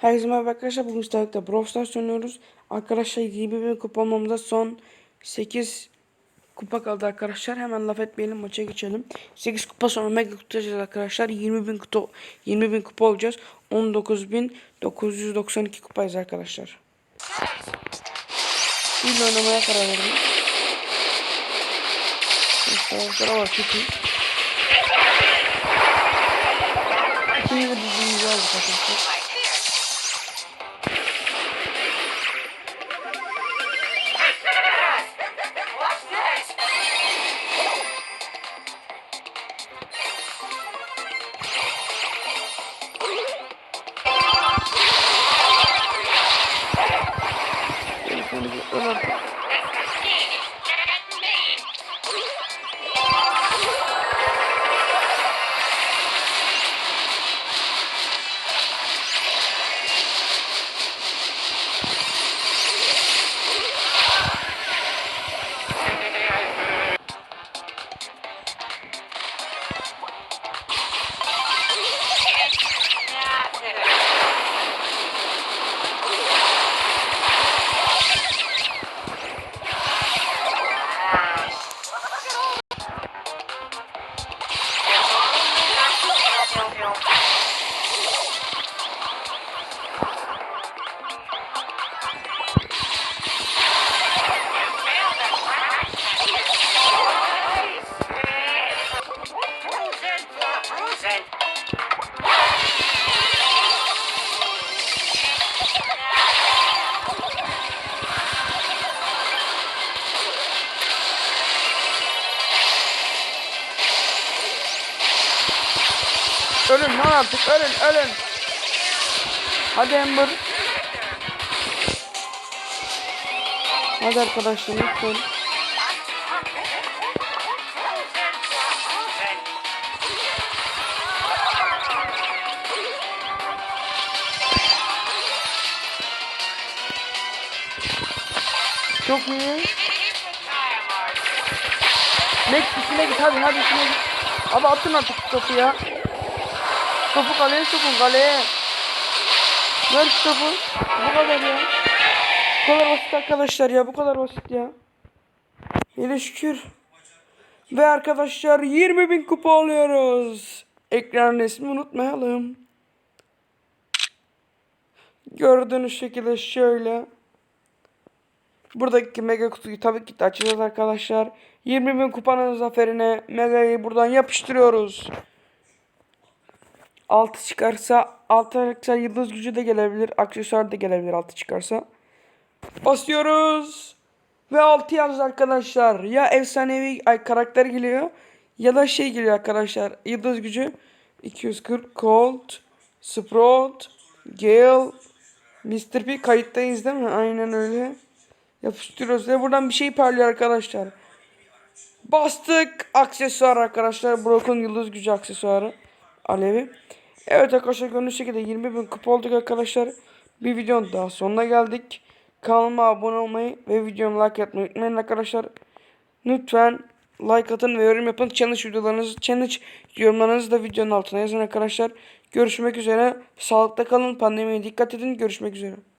Herkese merhaba arkadaşlar. Bugün sizlerle Brawl Stars. Arkadaşlar 20 bin kupa olmamızda son 8 kupa kaldı arkadaşlar. Hemen laf etmeyelim maça geçelim. 8 kupa sonra mega tutacağız arkadaşlar. 20 bin kupa, 20 bin kupa olacağız. 19.992 kupayız arkadaşlar. İyi oynamaya karar verdim. Arkadaşlar var kötü. İkinci dizimizi aldık arkadaşlar. Ölün lan artık ölün ölün. Hadi Ember. Hadi arkadaşlar lütfen. Çok iyi. Max işine git hadi hadi işine git. Abi atın artık topu ya. Topu kaleye sokun kaleye. Ver şu topu. Bu kadar ya. Bu kadar basit arkadaşlar ya. Bu kadar basit ya. Hele şükür. Ve arkadaşlar 20 bin kupa alıyoruz. Ekran resmi unutmayalım. Gördüğünüz şekilde şöyle. Buradaki mega kutuyu tabii ki de açacağız arkadaşlar. 20 bin kupanın zaferine megayı buradan yapıştırıyoruz. 6 çıkarsa 6 çıkarsa yıldız gücü de gelebilir. Aksesuar da gelebilir 6 çıkarsa. Basıyoruz. Ve 6 yazdı arkadaşlar. Ya efsanevi ay, karakter geliyor. Ya da şey geliyor arkadaşlar. Yıldız gücü. 240 Colt. Sprout. Gale. Mr. P kayıttayız değil mi? Aynen öyle. Yapıştırıyoruz ve buradan bir şey parlıyor arkadaşlar. Bastık. Aksesuar arkadaşlar. Brock'un yıldız gücü aksesuarı. Alevi. Evet arkadaşlar gördüğünüz şekilde 20 bin kupa olduk arkadaşlar. Bir videonun daha sonuna geldik. Kanalıma abone olmayı ve videomu like atmayı unutmayın arkadaşlar. Lütfen like atın ve yorum yapın. Challenge videolarınızı, challenge yorumlarınızı da videonun altına yazın arkadaşlar. Görüşmek üzere. Sağlıkta kalın. Pandemiye dikkat edin. Görüşmek üzere.